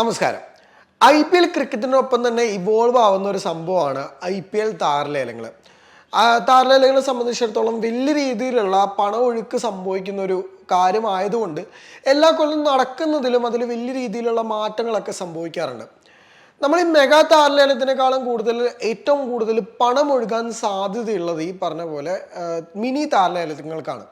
നമസ്കാരം. I P L ക്രിക്കറ്റിനൊപ്പം തന്നെ evolve ആവുന്ന ഒരു സംഭവമാണ് ഐ പി എൽ താരലേലങ്ങൾ താരലേലങ്ങളെ സംബന്ധിച്ചിടത്തോളം വലിയ രീതിയിലുള്ള പണമൊഴുക്ക് സംഭവിക്കുന്ന ഒരു കാര്യമായതുകൊണ്ട് എല്ലാ കൊല്ലം നടക്കുന്നതിലും അതിൽ വലിയ രീതിയിലുള്ള മാറ്റങ്ങളൊക്കെ സംഭവിക്കാറുണ്ട്. നമ്മൾ ഈ മെഗാ താരലേലത്തിനേക്കാളും കൂടുതൽ ഏറ്റവും കൂടുതൽ പണം ഒഴുകാൻ സാധ്യതയുള്ളത് ഈ പറഞ്ഞ പോലെ മിനി താരലേലങ്ങൾക്കാണ്.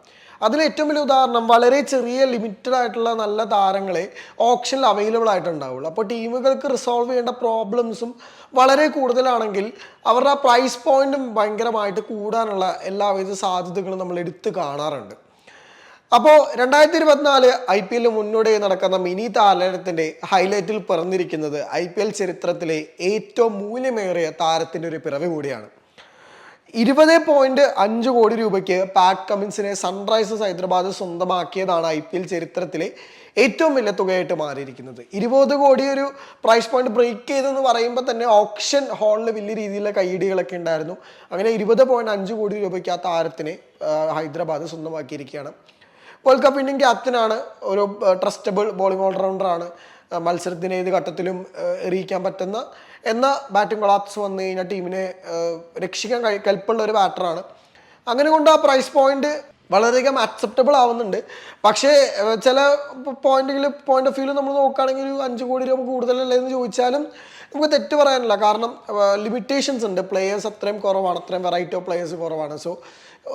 അതിൽ ഏറ്റവും വലിയ ഉദാഹരണം വളരെ ചെറിയ ലിമിറ്റഡ് ആയിട്ടുള്ള നല്ല താരങ്ങളെ ഓപ്ഷനിൽ അവൈലബിൾ ആയിട്ടുണ്ടാവുള്ളൂ. അപ്പോൾ ടീമുകൾക്ക് റിസോൾവ് ചെയ്യേണ്ട പ്രോബ്ലംസും വളരെ കൂടുതലാണെങ്കിൽ അവരുടെ പ്രൈസ് പോയിന്റും ഭയങ്കരമായിട്ട് കൂടാനുള്ള എല്ലാവിധ സാധ്യതകളും നമ്മൾ എടുത്തു കാണാറുണ്ട്. അപ്പോൾ രണ്ടായിരത്തി ഇരുപത്തിനാല് ഐ പി എല്ലിന് മുന്നോടിയായി നടക്കുന്ന മിനി താരത്തിന്റെ ഹൈലൈറ്റിൽ പിറന്നിരിക്കുന്നത് ഐ പി എൽ ചരിത്രത്തിലെ ഏറ്റവും മൂല്യമേറിയ താരത്തിന്റെ ഒരു പിറവി കൂടിയാണ്. ഇരുപത് പോയിന്റ് അഞ്ച് കോടി രൂപയ്ക്ക് പാറ്റ് കമ്മിൻസിനെ സൺറൈസേഴ്സ് ഹൈദരാബാദ് സ്വന്തമാക്കിയതാണ് ഐ പി എൽ ചരിത്രത്തിലെ ഏറ്റവും വലിയ തുകയായിട്ട് മാറിയിരിക്കുന്നത്. ഇരുപത് കോടി ഒരു പ്രൈസ് പോയിന്റ് ബ്രേക്ക് ചെയ്തെന്ന് പറയുമ്പോൾ തന്നെ ഓപ്ഷൻ ഹാളിൽ വലിയ രീതിയിലുള്ള കൈയിടികളൊക്കെ ഉണ്ടായിരുന്നു. അങ്ങനെ ഇരുപത് പോയിന്റ് അഞ്ച് കോടി രൂപയ്ക്ക് ആ താരത്തിനെ ഹൈദരാബാദ് സ്വന്തമാക്കിയിരിക്കുകയാണ്. വേൾഡ് കപ്പ് ഇന്ത്യൻ ക്യാപ്റ്റനാണ് ഒരു ട്രസ്റ്റബിൾ ബോളിംഗ് ഓൾറൗണ്ടറാണ് മത്സരത്തിന് ഏത് ഘട്ടത്തിലും എറിയിക്കാൻ പറ്റുന്ന എന്ന ബാറ്റിംഗ് കൊളാപ്സ് വന്നു കഴിഞ്ഞാൽ ടീമിനെ രക്ഷിക്കാൻ കൽപ്പുള്ള ഒരു ബാറ്ററാണ് അങ്ങനെ കൊണ്ട് ആ പ്രൈസ് പോയിന്റ് വളരെയധികം അക്സെപ്റ്റബിൾ ആവുന്നുണ്ട്. പക്ഷേ ചില പോയിന്റുകൾ പോയിന്റ് ഓഫ് വ്യൂ നമ്മൾ നോക്കുകയാണെങ്കിൽ ഒരു അഞ്ച് കോടി രൂപ കൂടുതലല്ലേ എന്ന് ചോദിച്ചാലും നമുക്ക് തെറ്റ് പറയാനില്ല. കാരണം ലിമിറ്റേഷൻസ് ഉണ്ട്. പ്ലേയേഴ്സ് അത്രയും കുറവാണ്. അത്രയും വെറൈറ്റി ഓഫ് പ്ലേയേഴ്സ് കുറവാണ്. സോ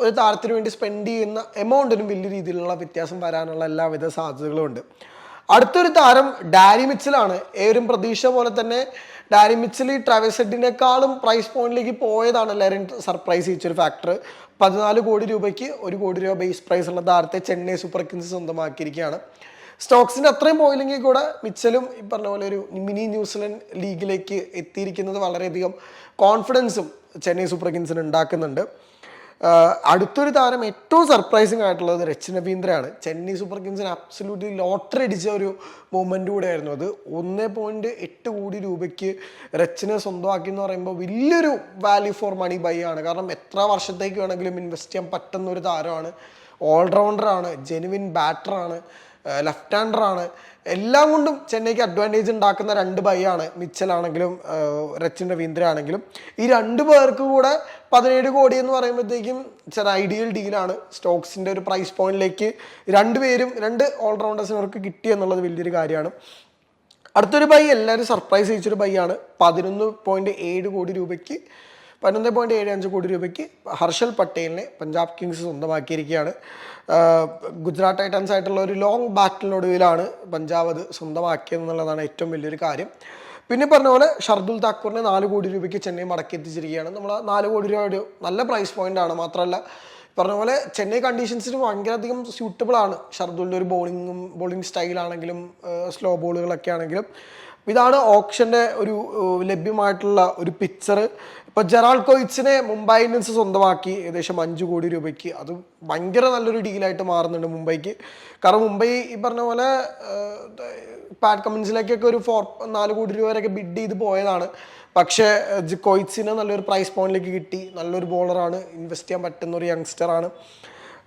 ഒരു താരത്തിന് വേണ്ടി സ്പെൻഡ് ചെയ്യുന്ന എമൗണ്ടിനും വലിയ രീതിയിലുള്ള വ്യത്യാസം വരാനുള്ള എല്ലാവിധ സാധ്യതകളും ഉണ്ട്. അടുത്തൊരു താരം ഡാരി മിച്ചലാണ്. ഏവരും പ്രതീക്ഷ പോലെ തന്നെ ഡാരി മിച്ചിൽ ട്രാവൽസ് പ്രൈസ് പോയിന്റിലേക്ക് പോയതാണ് എല്ലാവരും സർപ്രൈസ് ചെയ്യിച്ചൊരു ഫാക്ടർ പതിനാല് കോടി രൂപയ്ക്ക് ഒരു കോടി രൂപ ബേസ് പ്രൈസ് ഉള്ള താരത്തെ ചെന്നൈ സൂപ്പർ കിങ്സ് സ്വന്തമാക്കിയിരിക്കുകയാണ്. സ്റ്റോക്സിന്റെ അത്രയും പോയില്ലെങ്കിൽ കൂടെ മിച്ചലും ഈ പറഞ്ഞ പോലെ ഒരു മിനി ന്യൂസിലൻഡ് ലീഗിലേക്ക് എത്തിയിരിക്കുന്നത് വളരെയധികം കോൺഫിഡൻസും ചെന്നൈ സൂപ്പർ കിങ്സിന് ഉണ്ടാക്കുന്നുണ്ട്. അടുത്തൊരു താരം ഏറ്റവും സർപ്രൈസിങ് ആയിട്ടുള്ളത് രച്ച് നവീന്ദ്രയാണ് ചെന്നൈ സൂപ്പർ കിങ്സിന് അബ്സല്യൂട്ട്ലി ലോട്ടറി അടിച്ച ഒരു മൂമെന്റ് കൂടെ ആയിരുന്നു അത്. ഒന്ന് പോയിന്റ് എട്ട് കോടി രൂപയ്ക്ക് റച്ചിനെ സ്വന്തമാക്കി എന്ന് പറയുമ്പോൾ വലിയൊരു വാല്യൂ ഫോർ മണി ബൈ ആണ്. കാരണം എത്ര വർഷത്തേക്ക് വേണമെങ്കിലും ഇൻവെസ്റ്റ് ചെയ്യാൻ പറ്റുന്ന ഒരു താരമാണ്. ഓൾറൗണ്ടറാണ് ജെനുവിൻ ബാറ്ററാണ് ലെഫ്റ്റ് ഹാൻഡറാണ് എല്ലാം കൊണ്ടും ചെന്നൈക്ക് അഡ്വാന്റേജ് ഉണ്ടാക്കുന്ന രണ്ട് ബൈയാണ് മിച്ചലാണെങ്കിലും രച്ചിൻ രവീന്ദ്ര ആണെങ്കിലും. ഈ രണ്ട് പേർക്ക് കൂടെ പതിനേഴ് കോടി എന്ന് പറയുമ്പോഴത്തേക്കും ചില ഐഡിയൽ ഡീലാണ് സ്റ്റോക്സിന്റെ ഒരു പ്രൈസ് പോയിന്റിലേക്ക് രണ്ടുപേരും രണ്ട് ഓൾറൗണ്ടേഴ്സിനവർക്ക് കിട്ടി എന്നുള്ളത് വലിയൊരു കാര്യമാണ്. അടുത്തൊരു ബൈ എല്ലാവരും സർപ്രൈസ് ചെയ്യിച്ചൊരു ബൈ ആണ്. പതിനൊന്ന് പോയിന്റ് ഏഴ് കോടി രൂപയ്ക്ക് പതിനൊന്ന് പോയിന്റ് ഏഴ് അഞ്ച് കോടി രൂപയ്ക്ക് ഹർഷൽ പട്ടേലിനെ പഞ്ചാബ് കിങ്സ് സ്വന്തമാക്കിയിരിക്കുകയാണ്. ഗുജറാത്ത് ടൈറ്റൻസ് ആയിട്ടുള്ള ഒരു ലോങ് ബാറ്റിലൊടുവിലാണ് പഞ്ചാബ് അത് സ്വന്തമാക്കിയത് എന്നുള്ളതാണ് ഏറ്റവും വലിയൊരു കാര്യം. പിന്നെ പറഞ്ഞ പോലെ ഷർദുൽ താക്കൂറിനെ നാല് കോടി രൂപയ്ക്ക് ചെന്നൈ മടക്കി എത്തിച്ചിരിക്കുകയാണ്. നമ്മൾ നാല് കോടി രൂപ ഒരു നല്ല പ്രൈസ് പോയിന്റ് ആണ്. മാത്രമല്ല പറഞ്ഞ പോലെ ചെന്നൈ കണ്ടീഷൻസിന് ഭയങ്കരധികം സ്യൂട്ടബിൾ ആണ്. ഷർദുലിന്റെ ഒരു ബോളിങ്ങും ബോളിംഗ് സ്റ്റൈലാണെങ്കിലും സ്ലോ ബോളുകളൊക്കെ ആണെങ്കിലും. ഇതാണ് ഓപ്ഷന്റെ ഒരു ലഭ്യമായിട്ടുള്ള ഒരു പിക്ചർ ഇപ്പോൾ ജെറാൾ കോയിറ്റ്സിനെ മുംബൈ ഇന്ത്യൻസ് സ്വന്തമാക്കി ഏകദേശം അഞ്ച് കോടി രൂപയ്ക്ക്. അത് ഭയങ്കര നല്ലൊരു ഡീലായിട്ട് മാറുന്നുണ്ട് മുംബൈക്ക്. കാരണം മുംബൈ ഈ പറഞ്ഞ പോലെ പാറ്റ് കമ്മിൻസിലേക്കൊക്കെ ഒരു ഫോർ നാല് കോടി രൂപ വരെയൊക്കെ ബിഡ് ചെയ്ത് പോയതാണ്. പക്ഷേ കോയിറ്റ്സിനെ നല്ലൊരു പ്രൈസ് പോയിന്റിലേക്ക് കിട്ടി. നല്ലൊരു ബോളറാണ് ഇൻവെസ്റ്റ് ചെയ്യാൻ പറ്റുന്ന ഒരു യങ്സ്റ്ററാണ്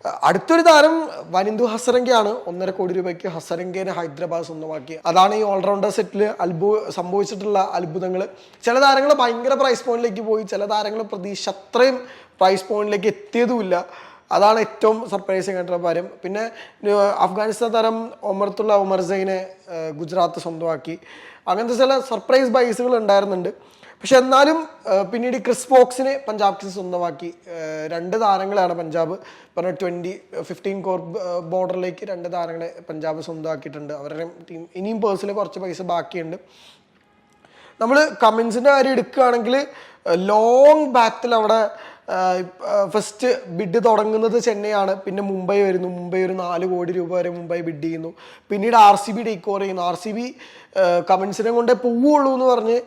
അടുത്തൊരു താരം വനിന്ദു ഹസരംഗയാണ്. ഒന്നര കോടി രൂപയ്ക്ക് ഹസരംഗേനെ ഹൈദരാബാദ് സ്വന്തമാക്കി. അതാണ് ഈ ഓൾറൗണ്ടർ സെറ്റിൽ അത്ഭു സംഭവിച്ചിട്ടുള്ള അത്ഭുതങ്ങൾ ചില താരങ്ങൾ ഭയങ്കര പ്രൈസ് പോയിന്റിലേക്ക് പോയി. ചില താരങ്ങൾ പ്രതീക്ഷ അത്രയും പ്രൈസ് പോയിന്റിലേക്ക് എത്തിയതുമില്ല. അതാണ് ഏറ്റവും സർപ്രൈസിങ് ആയിട്ടുള്ള കാര്യം പിന്നെ അഫ്ഗാനിസ്ഥാൻ താരം ഒമർത്തുള്ള ഒമർ സൈനെ ഗുജറാത്ത് സ്വന്തമാക്കി. അങ്ങനത്തെ ചില സർപ്രൈസ് ബൈസുകൾ ഉണ്ടായിരുന്നുണ്ട്. പക്ഷെ എന്നാലും പിന്നീട് ക്രിസ് ഫോക്സിനെ പഞ്ചാബ് കിങ്സ് സ്വന്തമാക്കി. രണ്ട് താരങ്ങളാണ് പഞ്ചാബ് പറഞ്ഞ ട്വന്റി ഫിഫ്റ്റീൻ കോർ ബോർഡറിലേക്ക് രണ്ട് താരങ്ങളെ പഞ്ചാബ് സ്വന്തമാക്കിയിട്ടുണ്ട്. അവരുടെ ടീം ഇനിയും പേഴ്സിൽ കുറച്ച് പൈസ ബാക്കിയുണ്ട്. നമ്മൾ കമിൻസിന്റെ കാര്യം എടുക്കുകയാണെങ്കിൽ ലോങ് ബാറ്റിൽ അവിടെ ഫസ്റ്റ് ബിഡ് തുടങ്ങുന്നത് ചെന്നൈയാണ്. പിന്നെ മുംബൈ വരുന്നു. മുംബൈ ഒരു നാല് കോടി രൂപ വരെ മുംബൈ ബിഡ് ചെയ്യുന്നു. പിന്നീട് R C B take over ചെയ്യുന്നു ആർ സി ബി കമൻസിനെ കൊണ്ടേ പോവുള്ളൂ എന്ന് പറഞ്ഞ്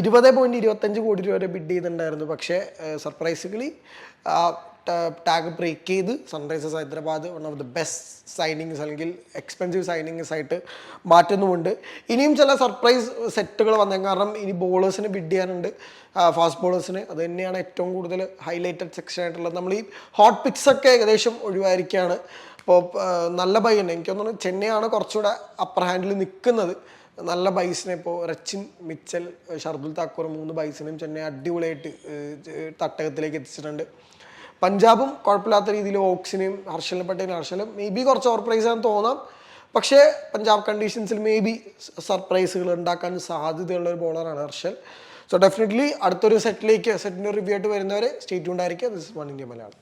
ഇരുപത് പോയിന്റ് ഇരുപത്തഞ്ച് കോടി രൂപ വരെ ബിഡ് ചെയ്തിട്ടുണ്ടായിരുന്നു. പക്ഷേ സർപ്രൈസുകളി ടാഗ് ബ്രേക്ക് ചെയ്ത് Sunrisers Hyderabad one of the best signings അല്ലെങ്കിൽ എക്സ്പെൻസീവ് സൈനിങ്സ് ആയിട്ട് മാറ്റുന്നുമുണ്ട്. ഇനിയും ചില സർപ്രൈസ് സെറ്റുകൾ വന്നേ. കാരണം ഇനി ബോളേഴ്സിന് ബിഡ് ചെയ്യാനുണ്ട്. ഫാസ്റ്റ് ബോളേഴ്സിന് അത് തന്നെയാണ് ഏറ്റവും കൂടുതൽ ഹൈലൈറ്റഡ് സെക്ഷൻ ആയിട്ടുള്ളത്. നമ്മൾ ഈ ഹോട്ട് പിക്സ് ഒക്കെ ഏകദേശം ഒഴിവായിരിക്കുകയാണ് അപ്പോൾ നല്ല ബൈ ഉണ്ട്. എനിക്ക് തോന്നുന്നു ചെന്നൈയാണ് കുറച്ചുകൂടെ അപ്പർ ഹാൻഡിൽ നിൽക്കുന്നത്. നല്ല ബൈസിനെ ഇപ്പോൾ റച്ചിൻ മിച്ചൽ ഷർദുൽ താക്കൂർ മൂന്ന് ബൈസിനെയും ചെന്നൈ അടിപൊളിയായിട്ട് തട്ടകത്തിലേക്ക് എത്തിച്ചിട്ടുണ്ട്. പഞ്ചാബും കുഴപ്പമില്ലാത്ത രീതിയിൽ ഓക്സിനെയും ഹർഷലിനെ പട്ടേലും ഹർഷലും മേ ബി കുറച്ച് ഓവർ പ്രൈസ് ആണെന്ന് തോന്നാം. പക്ഷേ പഞ്ചാബ് കണ്ടീഷൻസിൽ മേ ബി സർപ്രൈസുകൾ ഉണ്ടാക്കാൻ സാധ്യതയുള്ള ഒരു ബോളറാണ് ഹർഷൽ. സോ ഡെഫിനറ്റ്ലി അടുത്തൊരു സെറ്റിലേക്ക് സെറ്റിന്റെ റിവ്യൂ ആയിട്ട് വരുന്നവരെ സ്റ്റേറ്റ് ഉണ്ടായിരിക്കുക ദിസ് വൺ ഇന്ത്യ മലയാളം